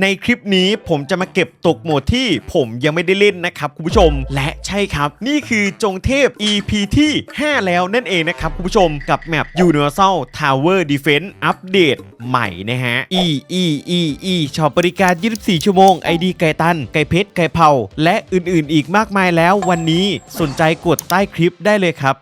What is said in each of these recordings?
ในคลิปนี้ผมจะมาเก็บตกโหมดที่ผมยังไม่ได้เล่นนะครับคุณผู้ชม และใช่ครับ นี่คือจงเทพ EP ที่ 5 แล้วนั่นเองนะครับคุณผู้ชมกับแมป Universal Tower Defense อัปเดตใหม่นะฮะ E E E E ชอบบริการ 24 ชั่วโมง ID ไก่ตัน ไก่เพชร ไก่เผาและอื่นๆ อีกมากมายแล้ววันนี้สนใจกดใต้คลิปได้เลยครับ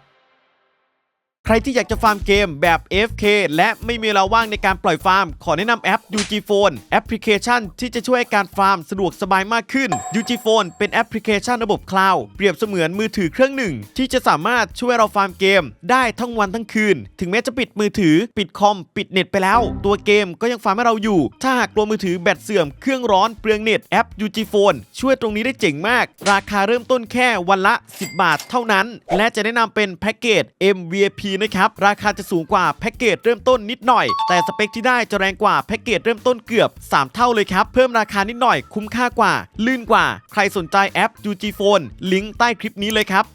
ใครที่อยากจะฟาร์มเกมแบบ AFK และไม่มีเวลาว่างในการปล่อยฟาร์ม ขอแนะนำแอป UG Phone แอปพลิเคชันที่จะช่วยให้การฟาร์มสะดวกสบายมากขึ้น UG Phone เป็นแอปพลิเคชันระบบคลาวด์เปรียบเสมือนมือถือเครื่องหนึ่ง ที่จะสามารถช่วยเราฟาร์มเกม ได้ทั้งวันทั้งคืน ถึงแม้จะปิดมือถือ ปิดคอม ปิดเน็ตไปแล้ว ตัวเกมก็ยังฟาร์มให้เราอยู่ ถ้าหากกลัวมือถือแบตเสื่อมเครื่องร้อนเปลืองเน็ตแอป UG Phone ช่วยตรงนี้ได้เจ๋งมาก ราคาเริ่มต้นแค่วันละ 10 บาทเท่านั้น และจะแนะนำเป็นแพ็กเกจ MVP นะครับ ราคาจะสูงกว่าแพ็กเกจเริ่มต้นนิดหน่อย แต่สเปคที่ได้จะแรงกว่าแพ็กเกจเริ่มต้นเกือบ 3 เท่าเลยครับ เพิ่มราคานิดหน่อยคุ้มค่ากว่า ลื่นกว่า ใครสนใจแอป UG Phone ลิงก์ใต้คลิปนี้เลยครับ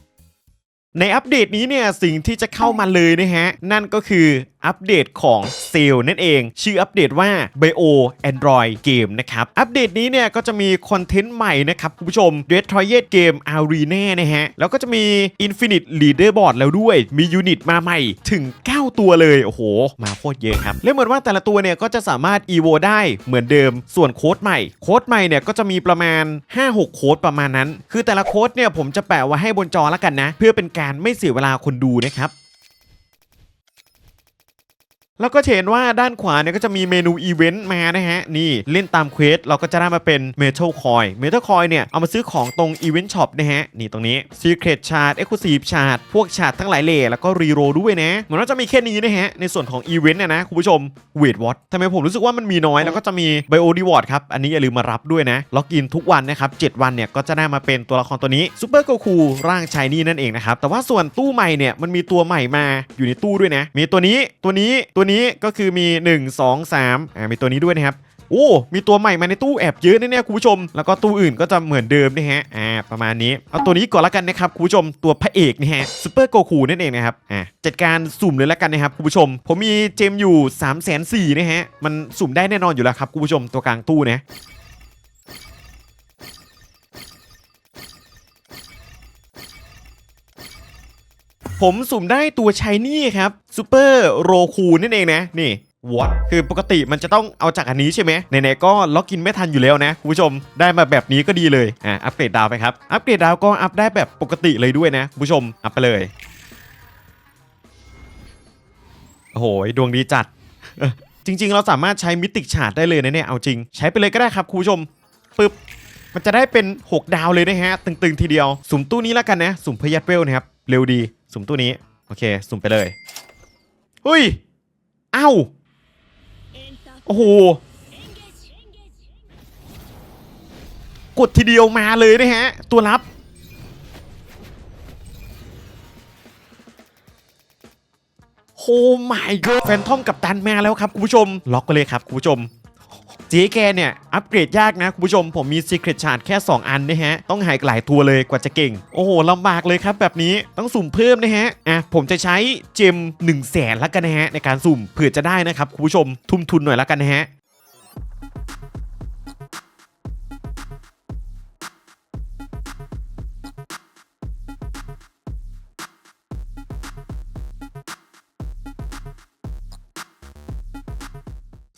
ในอัปเดตนี้เนี่ยสิ่งที่จะเข้ามาเลยนะฮะ นั่นก็คือ อัปเดตของเซลนั่นเอง ชื่ออัปเดตว่า Bio Android Game นะครับ อัปเดตนี้เนี่ยก็จะมีคอนเทนต์ใหม่นะครับ คุณผู้ชม d e t r o y e d Game Arena นะฮะ แล้วก็จะมี Infinite Leaderboard แล้วด้วย มียูนิตมาใหม่ถึง 9 ตัวเลย โอ้โห มาโคตรเยอะครับแล้วเหมือนว่าแต่ละตัวเนี่ยก็จะสามารถ EVO ได้เหมือนเดิม ส่วนโค้ดใหม่ โค้ดใหม่เนี่ยก็จะมีประมาณ 5-6 โค้ดประมาณนั้น คือแต่ละโค้ดเนี่ยผมจะแปะไว้ให้บนจอแล้วกันนะ เพื่อเป็นการไม่เสียเวลาคนดูนะครับ แล้วก็จะเห็นว่าด้านขวาเนี่ยก็จะมีเมนูอีเวนต์มานะฮะ นี่เล่นตามเควสเราก็จะได้มาเป็นเมทัลคอยเมทัลคอยเนี่ย เอามาซื้อของตรงอีเวนต์ช็อปนะฮะ นี่ตรงนี้ Secret Chart Exclusive Chart พวกชาร์ตทั้งหลายเลแล้วก็รีโรด้วยนะเหมือนว่าจะมีแค่นี้นะฮะ ในส่วนของอีเวนต์เนี่ยนะ คุณผู้ชมเวทวอตทำไมผมรู้สึกว่ามันมีน้อยแล้วก็จะมีไบโอดีวอร์ดครับ อันนี้อย่าลืมมารับด้วยนะล็อกอินทุกวันนะครับ7วันเนี่ยก็จะได้มาเป็นตัวละครตัวนี้ซูเปอร์โกคูร่างชายนี่นั่นเองนะครับแต่ว่าส่วนตู้ใหม่เนี่ยมันมีตัวใหม่มาอยู่ในตู้ด้วยนะมีตัวนี้ตัวนี้ตัวนี้ก็คือมี 1 2 3อ่ามีตัวนี้ด้วยนะครับโอ้ มีตัวใหม่มาในตู้แอบเยอะแน่ๆคุณผู้ชม แล้วก็ตู้อื่นก็จะเหมือนเดิมนะฮะ อ่า ประมาณนี้ เอาตัวนี้ก่อนละกันนะครับคุณผู้ชม ตัวพระเอกนี่ฮะซูเปอร์โกคูนั่นเองนะครับ อ่า จัดการสุ่มเลยละกันนะครับคุณผู้ชม ผมมีเจมอยู่3 4 0 0 0นะฮะ มันสุ่มได้แน่นอนอยู่แล้วครับคุณผู้ชม ตัวกลางตู้นะ ผมสุ่มได้ตัวชายนี่ครับซูเปอร์โรคูนั่นเองนะ นี่วอตคือปกติมันจะต้องเอาจากอันนี้ใช่ไหมไหนๆก็ล็อกอินไม่ทันอยู่แล้วนะคุณผู้ชมได้มาแบบนี้ก็ดีเลยอะอัปเกรดดาวไปครับอัปเกรดดาวก็อัพได้แบบปกติเลยด้วยนะคุณผู้ชมอัพไปเลยโอ้โหดวงดีจัด จริง ๆ เราสามารถใช้มิติกชาดได้เลยนะเนี่ยเอาจริง ใช้ไปเลยก็ได้ครับคุณผู้ชมปึ๊บ มันจะได้เป็น 6 ดาวเลยนะฮะ ตึงๆทีเดียว สุ่มตู้นี้แล้วกันนะ สุ่มพยัดเวลนะครับ เร็วดี สุ่มตู้นี้ โอเค สุ่มไปเลยเฮ้ยเอ้าโอ้โหกดทีเดียวมาเลยนะฮะ ตัวรับ โอ้ my god แฟนทอมกับตันมาแล้วครับคุณผู้ชม ล็อกไปเลยครับคุณผู้ชม เจ๊แกเนี่ย อัปเกรดยากนะ คุณผู้ชมผมมี Secret Chart แค่ 2 อันนะฮะ ต้องหายหลายตัวเลยกว่าจะเก่ง โอ้โหลำบากเลยครับแบบนี้ต้องสุ่มเพิ่มนะฮะ อะ ผมจะใช้เจม1 0 0 0 0แสนละกันนะฮะ ในการสุ่มเผื่อจะได้นะครับคุณผู้ชมทุ่มทุนหน่อยละกันนะฮะ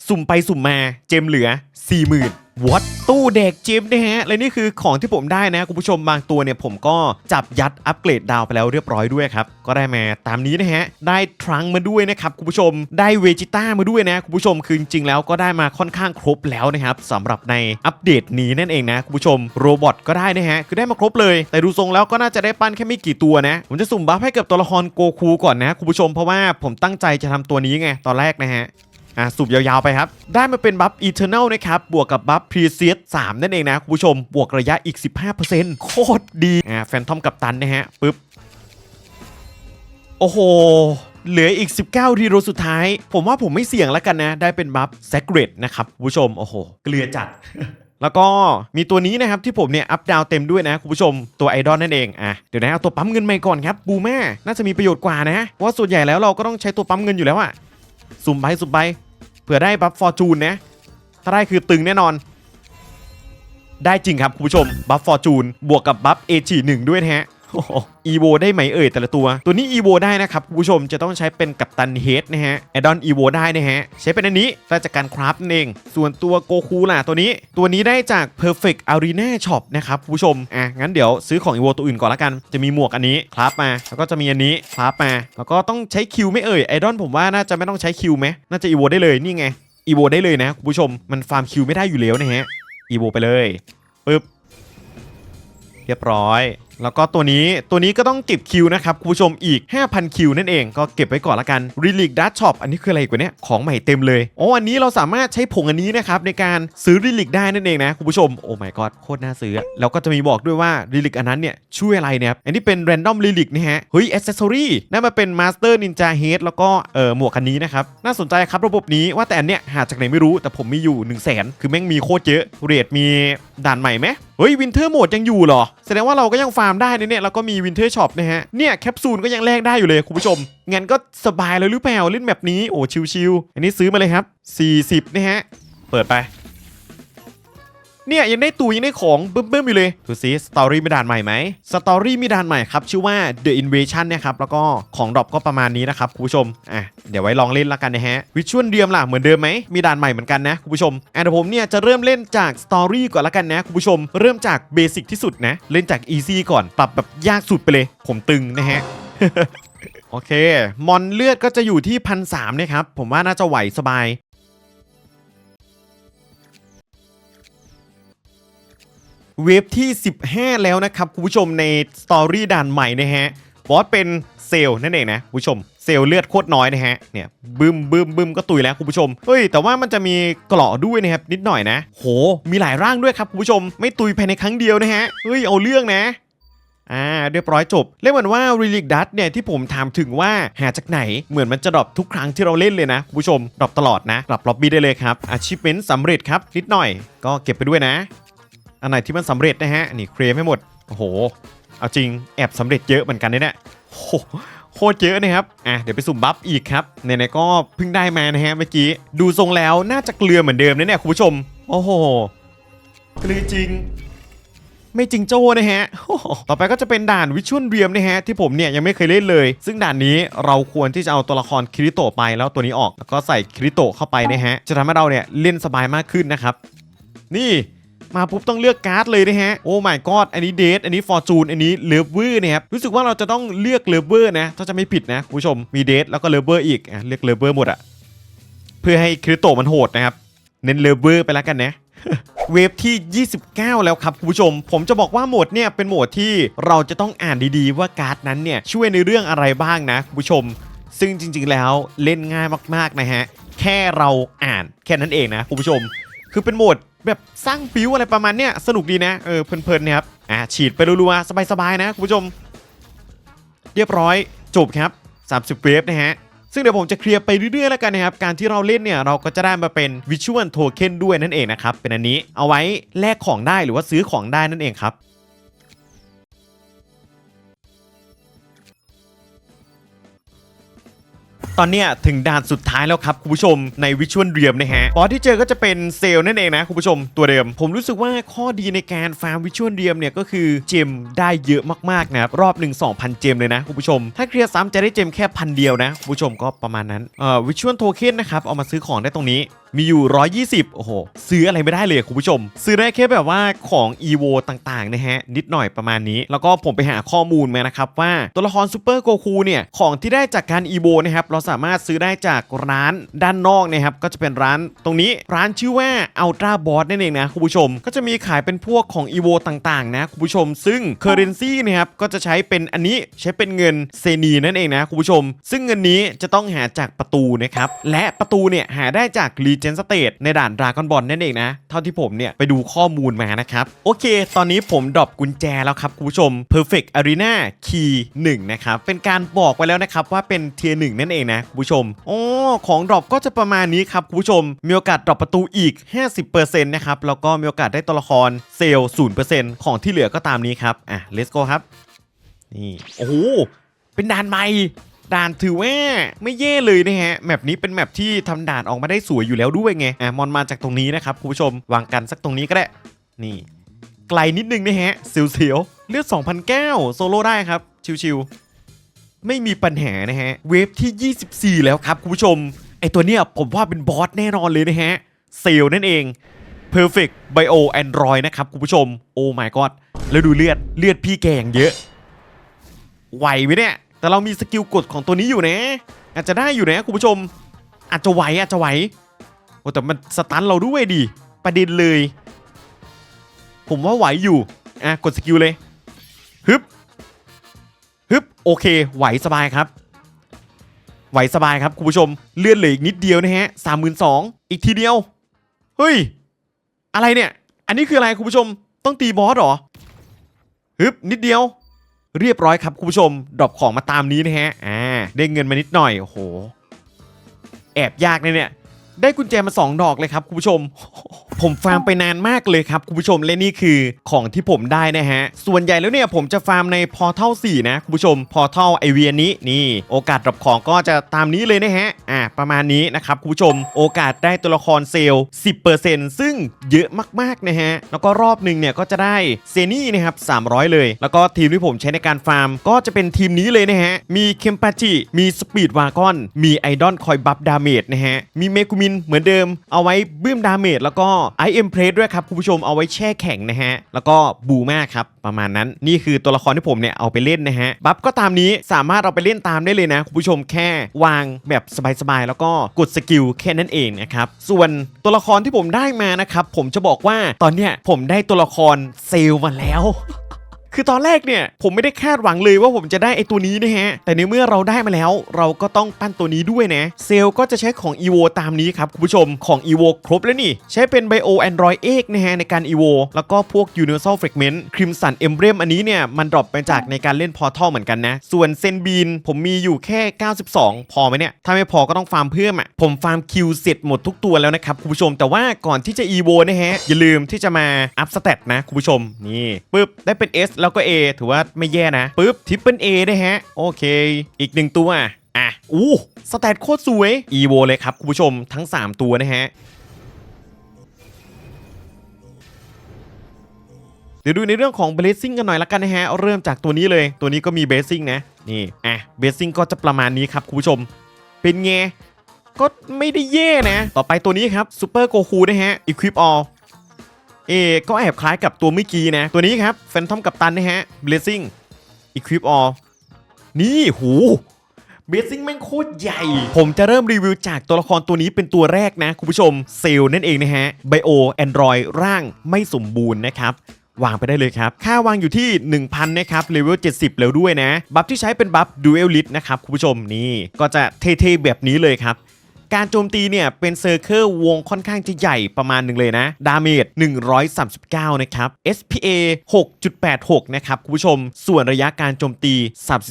สุ่มไปสุ่มมาเจมเหลือ 40,000วอตตู้เด็กเจมนะฮะ และนี่คือของที่ผมได้นะ คุณผู้ชมบางตัวเนี่ยผมก็จับยัดอัปเกรดดาวไปแล้วเรียบร้อยด้วยครับ ก็ได้มาตามนี้นะฮะ ได้ทรังมาด้วยนะครับ คุณผู้ชมได้เวจิต้ามาด้วยนะ คุณผู้ชมคือจริงๆแล้วก็ได้มาค่อนข้างครบแล้วนะครับสำหรับในอัปเดตนี้นั่นเองนะคุณผู้ชมโรบอทก็ได้นะฮะ คือได้มาครบเลย แต่ดูทรงแล้วก็น่าจะได้ปั้นแค่ไม่กี่ตัวนะผมจะสุ่มบัฟให้กับตัวละครโกคูก่อนนะคุณผู้ชมเพราะว่าผมตั้งใจจะทำตัวนี้ไงตอนแรกนะฮะ อะสูบยาวๆไปครับ ได้มาเป็นบัฟ Eternal นลนะครับ บวกกับบัฟ Precious 3นั่นเองนะคุณผู้ชม บวกระยะอีก 15%โคตรดีอะแฟนทอมกับตันนะฮะปึ๊บ โอ้โหเหลืออีก 19รีโรสุดท้าย ผมว่าผมไม่เสี่ยงแล้วกันนะ ได้เป็นบัฟ Sacred นะครับคุณผู้ชม โอ้โห เกลือจัด แล้วก็มีตัวนี้นะครับ ที่ผมเนี่ย อัพดาวเต็มด้วยนะ คุณผู้ชมตัวไอดอลนั่นเอง อะ เดี๋ยวนะ เอาตัวปั๊มเงินใหม่ก่อนครับ บูแม่น่าจะมีประโยชน์กว่านะ เพราะว่าส่วนใหญ่แล้วเราก็ต้องใช้ตัวปั๊มเงินอยู่แล้วอะสุ่มใบสุ่มใบ เผื่อได้บัฟฟอร์จูนนะถ้าได้คือตึงแน่นอน ได้จริงครับคุณผู้ชมบัฟฟอร์จูนบวกกับบัฟเอจีหนึ่งด้วยนะฮะ อีโวได้ไหมเอ่ยแต่ละตัว ตัวนี้อีโวได้นะครับคุณผู้ชมจะต้องใช้เป็นกัปตันเฮดนะฮะแอดดอนอีโวได้นะฮะ ใช้เป็นอันนี้ได้จากการคราฟนั่นเอง ส่วนตัวโกคูล่ะตัวนี้ ตัวนี้ได้จาก Perfect Arena Shop นะครับคุณผู้ชมอะงั้นเดี๋ยวซื้อของอีโวตัวอื่นก่อนละกัน จะมีหมวกอันนี้คราฟมา แล้วก็จะมีอันนี้คราฟมา แล้วก็ต้องใช้คิวไม่เอ่ยไอดอนผมว่าน่าจะไม่ต้องใช้คิวไหมน่าจะอีโวได้เลยนี่ไงอีโวได้เลยนะคุณผู้ชมมันฟาร์มคิวไม่ได้อยู่แล้วนะฮะอีโวไปเลยปึ๊บเรียบร้อย แล้วก็ตัวนี้ตัวนี้ก็ต้องเก็บคิวนะครับคุณผู้ชมอีก 5,000 คิวนั่นเองก็เก็บไว้ก่อนละกัน r e l i c Dart Shop อันนี้คืออะไรกว่านี้ของใหม่เต็มเลยอ๋ออันนี้เราสามารถใช้ผงอันนี้นะครับในการซื้อ r e l i c ได้นั่นเองนะคุณผู้ชมโอ้ my god โคตรน่าซื้อแล้วก็จะมีบอกด้วยว่า r e l i c อันนั้นเนี่ยช่วยอะไรเนี่ยอันนี้เป็น random r e l i c นะฮะเฮ้ย accessory นั่นมาเป็น Master Ninja Head แล้วก็เออหมวกอันนี้นะครับน่าสนใจครับระบบนี้ว่าแต่อันเนี้ยหาจากไหนไม่รู้แต่ผมมีอยู่ 1 0 0 0 0แสนคือแม่งมีโคตรเยอะเรทมีด่านใหม่ไหมเฮ้ยวินเทอร์โหมดยังอยู่เหรอ แสดงว่าเราก็ยังฟาร์มได้นะเนี่ยเราก็มีวินเทอร์ช็อปนะฮะเนี่ยแคปซูลก็ยังแลกได้อยู่เลยคุณผู้ชมงั้นก็สบายเลยหรือเปล่าเล่นแบบนี้โอ้ชิวๆอันนี้ซื้อมาเลยครับ 40นะฮะเปิดไป เนี่ยยังได้ตูยังได้ของเบึ้มๆอยู่เลยดูซิสตอรี่มีด่านใหม่ไหมสตอรี่มีด่านใหม่ครับ ชื่อว่า The Invasion เนี่ยครับแล้วก็ของดรอปก็ประมาณนี้นะครับคุณผู้ชมอะเดี๋ยวไว้ลองเล่นละกันนะฮะวิชวลเดียมล่ะเหมือนเดิมไหมมีด่านใหม่เหมือนกันนะคุณผู้ชมอะเดี๋ยวผมเนี่ยจะเริ่มเล่นจากสตอรี่ก่อนละกันนะคุณผู้ชม เริ่มจากเบสิกที่สุดนะเล่นจากอีซี่ก่อนปรับแบบยากสุดไปเลย ผมตึงนะฮะโอเค มอนเลือดก็จะอยู่ที่พันสามนะครับ ผมว่าน่าจะไหวสบาย เวฟที่ 15 แล้วนะครับคุณผู้ชมในสตอรี่ด่านใหม่นะฮะบอสเป็นเซลล์นั่นเองนะคุณผู้ชม เซลเลือดโคตรน้อยนะฮะเนี่ยบึมบึมบึมก็ตุยแล้วคุณผู้ชมเฮ้ยแต่ว่ามันจะมีเกราะด้วยนะครับนิดหน่อยนะ โห มีหลายร่างด้วยครับคุณผู้ชม ไม่ตุยภายในครั้งเดียวนะฮะเฮ้ยเอาเรื่องนะอ่าเรียบร้อยจบ เรียกเหมือนว่า r e l i c Dust เนี่ยที่ผมถามถึงว่าหาจากไหนเหมือนมันจะดรอปทุกครั้งที่เราเล่นเลยนะคุณผู้ชมดรอปตลอดนะกลับล็อบบี้ได้เลยครับ achievement สำเร็จครับนิดหน่อย ก็เก็บไปด้วยนะ อันไหนที่มันสำเร็จนะฮะนี่เคลมให้หมดโอ้โหเอาจริงแอบสำเร็จเยอะเหมือนกันเนี่ยโอ้โหโคตรเยอะนะครับอะเดี๋ยวไปสุ่มบัฟอีกครับไหนๆก็เพิ่งได้มานะฮะเมื่อกี้ดูทรงแล้วน่าจะเกลือเหมือนเดิมนะเนี่ยคุณผู้ชม โอ้โหเกลือจริงไม่จริงโจ้นะฮะ ต่อไปก็จะเป็นด่านวิชวลเรียมนะฮะที่ผมเนี่ยยังไม่เคยเล่นเลย ซึ่งด่านนี้เราควรที่จะเอาตัวละครคริโตไปแล้วตัวนี้ออก แล้วก็ใส่คริโตเข้าไปนะฮะ จะทำให้เราเนี่ยเล่นสบายมากขึ้นนะครับ นี่ มาปุ๊บต้องเลือกการ์ดเลยนะฮะ โอ้ my god อันนี้เดทอันนี้ฟอร์จูนอันนี้เลเวอร์นะครับ รู้สึกว่าเราจะต้องเลือกเลเวอร์นะ ถ้าจะไม่ผิดนะคุณผู้ชม มีเดทแล้วก็เลเวอร์อีกอะเลือกเลเวอร์หมดอะเพื่อให้คริโตมันโหดนะครับ เน้นเลเวอร์ไปแล้วกันนะเวฟที่ 29 แล้วครับคุณผู้ชม ผมจะบอกว่าโหมดเนี่ยเป็นโหมดที่เราจะต้องอ่านดีๆ ว่าการ์ดนั้นเนี่ยช่วยในเรื่องอะไรบ้างนะคุณผู้ชม ซึ่งจริงๆแล้วเล่นง่ายมากๆนะฮะ แค่เราอ่านแค่นั้นเองนะคุณผู้ชม คือเป็นโหมดแบบสร้างฟิวอะไรประมาณเนี้ยสนุกดีนะเออเพลินๆนะครับอ่าฉีดไปรัวๆสบายๆนะคุณผู้ชม เรียบร้อยจบครับ 30 เวฟนะฮะซึ่งเดี๋ยวผมจะเคลียร์ไปเรื่อยๆแล้วกันนะครับ การที่เราเล่นเนี่ยเราก็จะได้มาเป็นวิชวลโทเค็นด้วยนั่นเองนะครับ เป็นอันนี้เอาไว้แลกของได้หรือว่าซื้อของได้นั่นเองครับ ตอนเนี้ยถึงด่านสุดท้ายแล้วครับคุณผู้ชมในวิชวลเรียมนะฮะบอสที่เจอก็จะเป็นเซลล์นั่นเองนะคุณผู้ชมตัวเดิม ผมรู้สึกว่าข้อดีในการฟาร์มวิชวลเรียมเนี่ยก็คือเจมได้เยอะมากๆนะครับรอบหนึ่ง2,000 เจมเลยนะคุณผู้ชม ถ้าเคลียร์ซ้ำจะได้เจมแค่พันเดียวนะคุณผู้ชมก็ประมาณนั้นเอ่อวิชวลโทเค็นนะครับเอามาซื้อของได้ตรงนี้มีอยู่ 120 โอ้โห ซื้ออะไรไม่ได้เลยคุณผู้ชม ซื้อได้แค่แบบว่าของ EVO ต่างๆนะฮะ นิดหน่อยประมาณนี้ แล้วก็ผมไปหาข้อมูลมานะครับว่าตัวละครซูเปอร์โกคูเนี่ย ของที่ได้จากการ EVO นะครับ เราสามารถซื้อได้จากร้านด้านนอกนะครับ ก็จะเป็นร้านตรงนี้ร้านชื่อว่า Ultra Boss นั่นเองนะคุณผู้ชม ก็จะมีขายเป็นพวกของ EVO ต่างๆนะคุณผู้ชม ซึ่ง Currency นะครับก็จะใช้เป็นอันนี้ใช้เป็นเงินเซนีนั่นเองนะคุณผู้ชม ซึ่งเงินนี้จะต้องหาจากประตูนะครับและประตูเนี่ยหาได้จาก Regen State ในด่านดราก้อนบอลนั่นเองนะ เท่าที่ผมเนี่ย ไปดูข้อมูลมานะครับ โอเค ตอนนี้ผมดรอปกุญแจแล้วครับคุณผู้ชม Perfect Arena Key 1 นะครับ เป็นการบอกไว้แล้วนะครับ ว่าเป็นเทียร์หนึ่งนั่นเองนะคุณผู้ชมอ๋อของดรอปก็จะประมาณนี้ครับคุณผู้ชม มีโอกาสดรอปประตูอีก 50%นะครับ แล้วก็มีโอกาสได้ตัวละครเซลล์0%ของที่เหลือก็ตามนี้ครับ อะ let's go ครับ นี่ โอ้โห เป็นด่านใหม่ ด่านถือว่าไม่แย่เลยนะฮะแมปนี้เป็นแมปที่ทำด่านออกมาได้สวยอยู่แล้วด้วยไงอะมอนมาจากตรงนี้นะครับคุณผู้ชมวางกันสักตรงนี้ก็ได้นี่ ไกลนิดนึงนะฮะเสียวๆเลือด2,009โซโล่ได้ครับชิวๆไม่มีปัญหานะฮะเวฟที่ 24 แล้วครับคุณผู้ชมไอตัวเนี้ยผมว่าเป็นบอสแน่นอนเลยนะฮะเซลนั่นเอง Perfect Bio Android นะครับคุณผู้ชม โอ้ my god แล้วดูเลือดเลือดพี่แกอย่างเยอะ ไหวไหมเนี่ย แต่เรามีสกิลกดของตัวนี้อยู่นะ อาจจะได้อยู่นะคุณผู้ชม อาจจะไหวอาจจะไหวโอ้แต่มันสตันเราด้วยดิประเด็นเลย ผมว่าไหวอยู่อะกดสกิลเลยฮึบฮึบโอเค ไหวสบายครับ ไหวสบายครับคุณผู้ชมเลื่อนเหลืออีกนิดเดียวนะฮะสามหมื่นสองอีกทีเดียวเฮ้ยอะไรเนี่ย อันนี้คืออะไรคุณผู้ชมต้องตีบอสเหรอฮึบนิดเดียว เรียบร้อยครับคุณผู้ชมดรอปของมาตามนี้นะฮะอ่าได้เงินมานิดหน่อยโอ้โหแอบยากเลยเนี่ยได้กุญแจมา 2 ดอกเลยครับคุณผู้ชม ผมฟาร์มไปนานมากเลยครับคุณผู้ชมและนี่คือของที่ผมได้นะฮะ ส่วนใหญ่แล้วเนี่ยผมจะฟาร์มในพอเท่า4นะคุณผู้ชมพอเท่าไอเวียนนี้นี่ โอกาสดรอปของก็จะตามนี้เลยนะฮะอ่าประมาณนี้นะครับคุณผู้ชม โอกาสได้ตัวละครเซลล์ 10%ซึ่งเยอะมากๆนะฮะแล้วก็รอบหนึ่งเนี่ยก็จะได้เซนี่นะครับ300 เลย แล้วก็ทีมที่ผมใช้ในการฟาร์ม ก็จะเป็นทีมนี้เลยนะฮะมีเคมปาจิมีสปีดวากอนมีไอดอลคอยบัฟดาเมจนะฮะมีเมกุมินเหมือนเดิมเอาไว้บื้มดาเมจแล้วก็ไอเอ็มเพรสด้วยครับคุณผู้ชมเอาไว้แช่แข็งนะฮะ แล้วก็บูมากครับ ประมาณนั้นนี่คือตัวละครที่ผมเนี่ยเอาไปเล่นนะฮะ บัฟก็ตามนี้สามารถเอาไปเล่นตามได้เลยนะคุณผู้ชมแค่วางแบบสบายๆ แล้วก็กดสกิลแค่นั้นเองนะครับ ส่วนตัวละครที่ผมได้มานะครับ ผมจะบอกว่าตอนเนี้ยผมได้ตัวละครเซลมาแล้ว คือตอนแรกเนี่ยผมไม่ได้คาดหวังเลยว่าผมจะได้ไอตัวนี้นะฮะ แต่ในเมื่อเราได้มาแล้ว เราก็ต้องปั้นตัวนี้ด้วยนะ เซลก็จะใช้ของ EVO ตามนี้ครับคุณผู้ชมของ EVO ครบแล้วนี่ ใช้เป็น Bio Android X นะฮะในการ EVO แล้วก็พวก Universal Fragment Crimson Emblem อันนี้เนี่ยมันดรอปมาจากในการเล่น Portal เหมือนกันนะ ส่วนเซนบีนผมมีอยู่แค่ 92 พอไหมเนี่ย ถ้าไม่พอก็ต้องฟาร์มเพิ่มอะผมฟาร์มคิวเสร็จหมดทุกตัวแล้วนะครับคุณผู้ชมแต่ว่าก่อนที่จะ EVO นะฮะอย่าลืมที่จะมาอัพสเตตนะคุณผู้ชมนี่ปึ๊บได้เป็น S แล้วก็ A ถือว่าไม่แย่นะปึ๊บทิปเปิล A นะฮะ โอเค อีกหนึ่งตัวอะอู้สแตทโคตรสวย EVO เลยครับ คุณผู้ชมทั้ง 3 ตัวนะฮะเดี๋ยวดูในเรื่องของเบสซิ่งกันหน่อยละกันนะฮะ เริ่มจากตัวนี้เลย ตัวนี้ก็มีเบสซิ่งนะ นี่ อะ เบสซิ่งก็จะประมาณนี้ครับคุณผู้ชม เป็นไง ก็ไม่ได้แย่นะ ต่อไปตัวนี้ครับซูเปอร์โกคูนะฮะ Equip All เอก็แอบคล้ายกับตัวเมื่อกี้นะ ตัวนี้ครับแฟนทอมกับตันนะฮะ Blessing Equip All นี่หูเบสซิ่งแม่งโคตรใหญ่ ผมจะเริ่มรีวิวจากตัวละครตัวนี้เป็นตัวแรกนะ คุณผู้ชม เซลนั่นเองนะฮะ Bio Android ร่างไม่สมบูรณ์นะครับ วางไปได้เลยครับ ค่าวางอยู่ที่ 1,000 นะครับเลเวล 70 แล้วด้วยนะ บัฟที่ใช้เป็นบัฟ Dual Lit นะครับ คุณผู้ชมนี่ ก็จะเท่ๆแบบนี้เลยครับ การโจมตีเนี่ยเป็นเซอร์เคิลวงค่อนข้างจะใหญ่ประมาณหนึ่งเลยนะ ดาเมจ 139 นะครับ SPA 6.86 นะครับคุณผู้ชม ส่วนระยะการโจมตี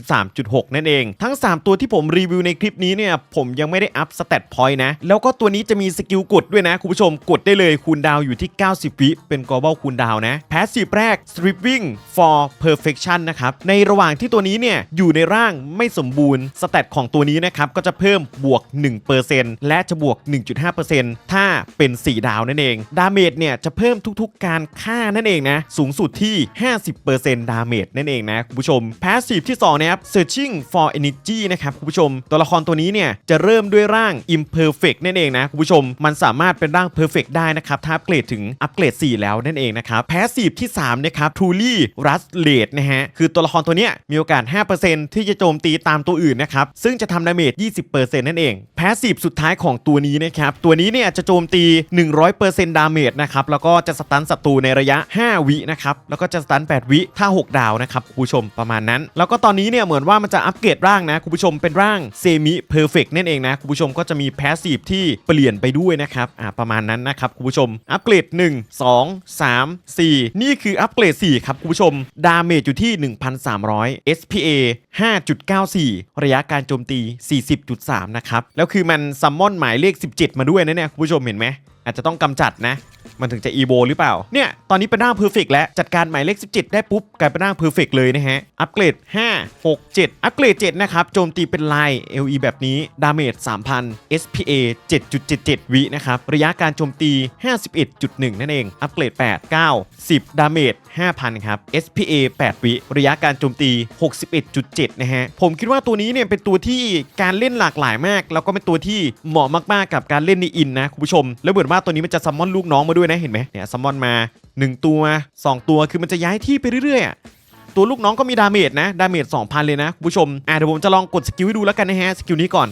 33.6 นั่นเอง ทั้ง 3 ตัวที่ผมรีวิวในคลิปนี้เนี่ย ผมยังไม่ได้อัพสเตตพอยต์นะ แล้วก็ตัวนี้จะมีสกิลกดด้วยนะคุณผู้ชม กดได้เลยคูลดาวอยู่ที่ 90 วิเป็น global คูลดาวน์นะ แพสซีฟแรก stripping for perfection นะครับ ในระหว่างที่ตัวนี้เนี่ยอยู่ในร่างไม่สมบูรณ์สเตตของตัวนี้นะครับก็จะเพิ่มบวก 1%และจะบวก 1.5%ถ้าเป็น 4 ดาวนั่นเอง ดาเมจเนี่ยจะเพิ่มทุกๆการฆ่านั่นเองนะ สูงสุดที่ 50%ดาเมจนั่นเองนะคุณผู้ชม พาสซีฟที่2นะครับ searching for energy นะครับคุณผู้ชม ตัวละครตัวนี้เนี่ยจะเริ่มด้วยร่าง imperfect นั่นเองนะคุณผู้ชม มันสามารถเป็นร่าง perfect ได้นะครับถ้าอัปเกรดถึงอัปเกรด 4 แล้วนั่นเองนะครับ พาสซีฟที่3นะครับ truly rust rate นะฮะ คือตัวละครตัวเนี้ยมีโอกาส 5%ที่จะโจมตีตามตัวอื่นนะครับ ซึ่งจะทำดาเมจ 20%นั่นเอง พาสซีฟสุดท้ายของตัวนี้นะครับ ตัวนี้เนี่ยจะโจมตี 100%ดาเมจนะครับ แล้วก็จะสตันศัตรูในระยะ 5 วินะครับ แล้วก็จะสตัน 8 วิถ้า 6 ดาวนะครับคุณผู้ชมประมาณนั้น แล้วก็ตอนนี้เนี่ยเหมือนว่ามันจะอัปเกรดร่างนะคุณผู้ชมเป็นร่างเซมิเพอร์เฟกนั่นเองนะคุณผู้ชมก็จะมีแพสซีฟที่เปลี่ยนไปด้วยนะครับอ่าประมาณนั้นนะครับคุณผู้ชมอัปเกรด 1 2 3 4 นี่คืออัปเกรด 4 ครับคุณผู้ชม ดาเมจอยู่ที่ 1,300 SPA 5.94 ระยะการโจมตี 40.3 นะครับ แล้วคือมันซัมมอนหมายเลข 17 มาด้วยนะเนี่ยคุณผู้ชมเห็นไหมอาจจะต้องกำจัดนะ มันถึงจะอีโบหรือเปล่า เนี่ยตอนนี้เป็นร่างเพอร์เฟกแล้ว จัดการหมายเลข 17 ได้ปุ๊บ กลายเป็นร่างเพอร์เฟกเลยนะฮะ อัปเกรด 5 6 7 อัปเกรด 7 นะครับ โจมตีเป็นลาย LE แบบนี้ ดาเมจ 3,000 SPA 7.77 วินะครับ ระยะการโจมตี 51.1 นั่นเอง อัปเกรด 8 9 10 ดาเมจ 5,000 ครับ SPA 8 วิ ระยะการโจมตี 61.7 นะฮะ ผมคิดว่าตัวนี้เนี่ยเป็นตัวที่การเล่นหลากหลายมาก แล้วก็เป็นตัวที่เหมาะมากๆกับการเล่นในอินนะคุณผู้ชม แล้วเหมือนว่าตัวนี้มันจะซัมมอนลูกน้องมาด้วยนะเห็นไหมเนี่ยซัมมอนมา 1 ตัว 2 ตัวคือมันจะย้ายที่ไปเรื่อยๆตัวลูกน้องก็มีดาเมจนะดาเมจ2,000 เลยนะคุณผู้ชมอะเดี๋ยวผมจะลองกดสกิลให้ดูแล้วกันนะฮะสกิลนี้ก่อน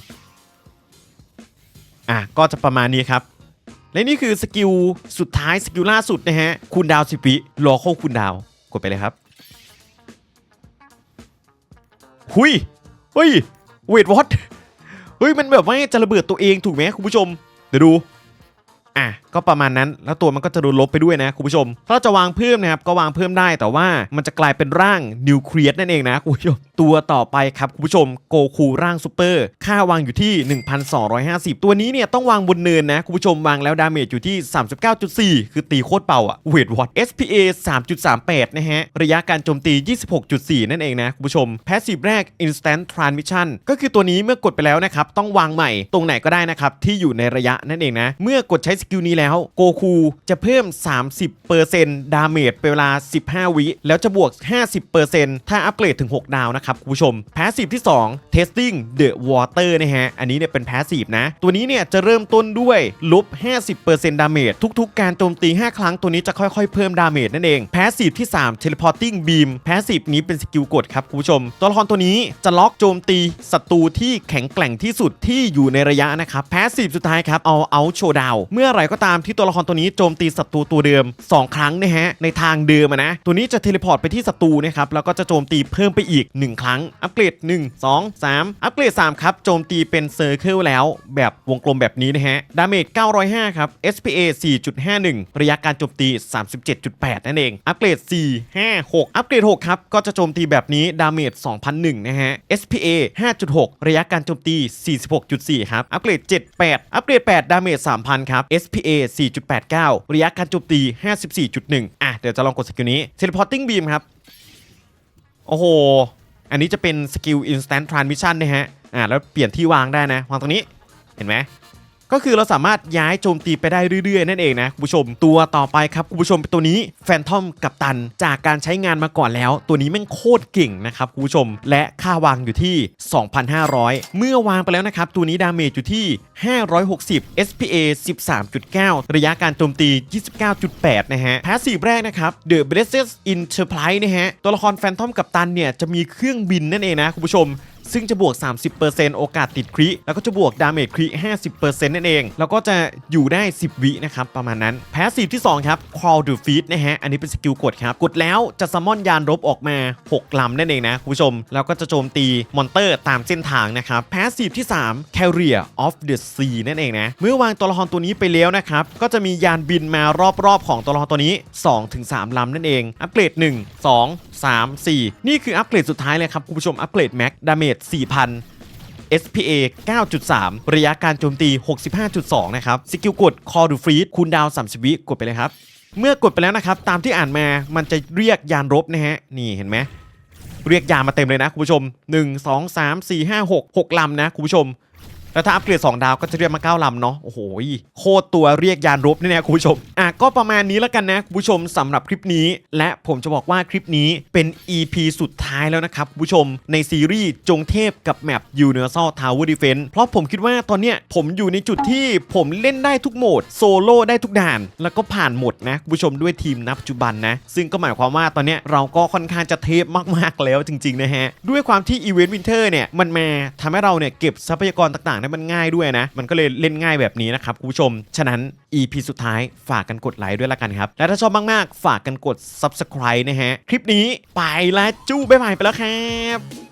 อะก็จะประมาณนี้ครับและนี่คือสกิลสุดท้ายสกิลล่าสุดนะฮะคูณดาวสิบวิรอเข้าคูณดาวกดไปเลยครับหุยเฮ้ยเวทวอตเฮ้ยมันแบบว่าจะระเบิดตัวเองถูกไหมคุณผู้ชมเดี๋ยวดู อะก็ประมาณนั้น แล้วตัวมันก็จะโดนลบไปด้วยนะคุณผู้ชม ถ้าเราจะวางเพิ่มนะครับก็วางเพิ่มได้แต่ว่ามันจะกลายเป็นร่างนิวเคลียสนั่นเองนะคุณผู้ชมตัวต่อไปครับคุณผู้ชมโกคูร่างซูเปอร์ ค่าวางอยู่ที่ 1,250 ตัวนี้เนี่ยต้องวางบนเนินนะคุณผู้ชมวางแล้วดาเมจอยู่ที่ 39.4 คือตีโคตรเป่าอะเวทวอต SPA 3.38 นะฮะ ระยะการโจมตี 26.4 นั่นเองนะคุณผู้ชมแพสซีฟแรก Instant Transmission ก็คือตัวนี้เมื่อกดไปแล้วนะครับ ต้องวางใหม่ตรงไหนก็ได้นะครับ ที่อยู่ในระยะนั่นเองนะ เมื่อกดใช้สกิลนี้แล้วโกคูจะเพิ่ม 30%ดาเมจเป็นเวลา 15 วิแล้วจะบวก 50%ถ้าอัปเกรดถึง 6 ดาวนะครับครับคุณผู้ชมแพสซีฟที่ 2 Testing the Water นะฮะ อันนี้เนี่ยเป็นแพสซีฟนะ ตัวนี้เนี่ยจะเริ่มต้นด้วยลบ 50%ดาเมจทุกๆ การโจมตี 5 ครั้งตัวนี้จะค่อยๆ เพิ่มดาเมจนั่นเองแพสซีฟที่ 3 Teleporting Beam แพสซีฟนี้เป็นสกิลกดครับคุณผู้ชม ตัวละครตัวนี้จะล็อกโจมตีศัตรูที่แข็งแกร่งที่สุดที่อยู่ในระยะนะครับแพสซีฟสุดท้ายครับเอาเอาโชดาวเมื่อไหร่ก็ตามที่ตัวละครตัวนี้โจมตีศัตรูตัวเดิม 2 ครั้งนะฮะในทางเดิมนะตัวนี้จะเทเลพอร์ตไปที่ศัตรูนะครับแล้วก็จะโจมตีเพิ่มไปอีก 1ครั้ง อัปเกรด 1 2 3 อัปเกรด 3 ครับ โจมตีเป็นเซอร์เคิลแล้ว แบบวงกลมแบบนี้นะฮะ ดาเมจ 905 ครับ SPA 4.51 ระยะการโจมตี 37.8 นั่นเอง อัปเกรด 4 5 6 อัปเกรด 6 ครับ ก็จะโจมตีแบบนี้ ดาเมจ 2,001 นะฮะ SPA 5.6 ระยะการโจมตี 46.4 ครับ อัปเกรด 7 8 อัปเกรด 8 ดาเมจ 3,000 ครับ SPA 4.89 ระยะการโจมตี 54.1 อะ เดี๋ยวจะลองกดสกิลนี้ Teleporting Beam ครับ โอ้โห อันนี้จะเป็นสกิล Instant Transmission นะฮะ อ่าแล้วเปลี่ยนที่วางได้นะ วางตรงนี้ เห็นไหม ก็คือเราสามารถย้ายโจมตีไปได้เรื่อยๆ นั่นเองนะคุณผู้ชม ตัวต่อไปครับคุณผู้ชมเป็นตัวนี้แฟนทอมกับตัน จากการใช้งานมาก่อนแล้ว ตัวนี้แม่งโคตรเก่งนะครับคุณผู้ชม และค่าวางอยู่ที่ 2,500 เมื่อวางไปแล้วนะครับ ตัวนี้ดาเมจอยู่ที่ 560 SPA 13.9 ระยะการโจมตี 29.8 นะฮะแพสซีฟแรกนะครับ The Blessed Enterprise นะฮะตัวละครแฟนทอมกับตันเนี่ยจะมีเครื่องบินนั่นเองนะคุณผู้ชม ซึ่งจะบวก 30%โอกาสติดคริแล้วก็จะบวกดาเมจคริ50%นั่นเอง แล้วก็จะอยู่ได้ 10 วินะครับประมาณนั้นแพสซีฟที่ 2 ครับ Call the Feed นะฮะ อันนี้เป็นสกิลกดครับ กดแล้วจะซัมมอนยานรบออกมา 6 ลำนั่นเองนะคุณผู้ชม แล้วก็จะโจมตีมอนเตอร์ตามเส้นทางนะครับแพสซีฟที่ 3 Carrier of the Sea นั่นเองนะเมื่อวางตัวละครตัวนี้ไปแล้วนะครับก็จะมียานบินมารอบๆ ของตัวละครตัวนี้ 2-3 ลำนั่นเอง อัปเกรด 1 2 3 4 นี่คืออัปเกรดสุดท้ายเลยครับคุณผู้ชมอัปเกรดแม็กดาเมจ4,000 SPA 9.3 ระยะการโจมตี 65.2 นะครับ สกิลกด Call to Freeze คูลดาว 30 วิ กดไปเลยครับ เมื่อกดไปแล้วนะครับ ตามที่อ่านมา มันจะเรียกยานรบนะฮะ นี่เห็นไหม เรียกยานมาเต็มเลยนะคุณผู้ชม 1 2 3 4 5 6 6ลำนะคุณผู้ชม แล้วถ้าอัปเกรด2ดาวก็จะเรียกมา9ลำเนาะโอ้โหโคตรตัวเรียกยานรบเนี่ยคุณผู้ชมอะก็ประมาณนี้แล้วกันนะคุณผู้ชมสำหรับคลิปนี้ และผมจะบอกว่าคลิปนี้เป็น EP สุดท้ายแล้วนะครับคุณผู้ชมในซีรีส์จงเทพกับแมป Universal Tower Defense เพราะผมคิดว่าตอนเนี้ยผมอยู่ในจุดที่ผมเล่นได้ทุกโหมดโซโล่ได้ทุกด่าน แล้วก็ผ่านหมดนะคุณผู้ชมด้วยทีมณปัจจุบันนะ ซึ่งก็หมายความว่าตอนเนี้ยเราก็ค่อนข้างจะเทพมากๆแล้วจริงๆนะฮะด้วยความที่อีเวนต์วินเทอร์เนี่ยมันมาทำให้เราเนี่ยเก็บทรัพยากรต่างๆให้มันง่ายด้วยนะ มันก็เลยเล่นง่ายแบบนี้นะครับคุณผู้ชม ฉะนั้น EP สุดท้ายฝากกันกดไลค์ด้วยละกันครับ และถ้าชอบมากๆ ฝากกันกด Subscribe นะฮะ คลิปนี้ไปแล้วจู้บ๊ายบายไปแล้วครับ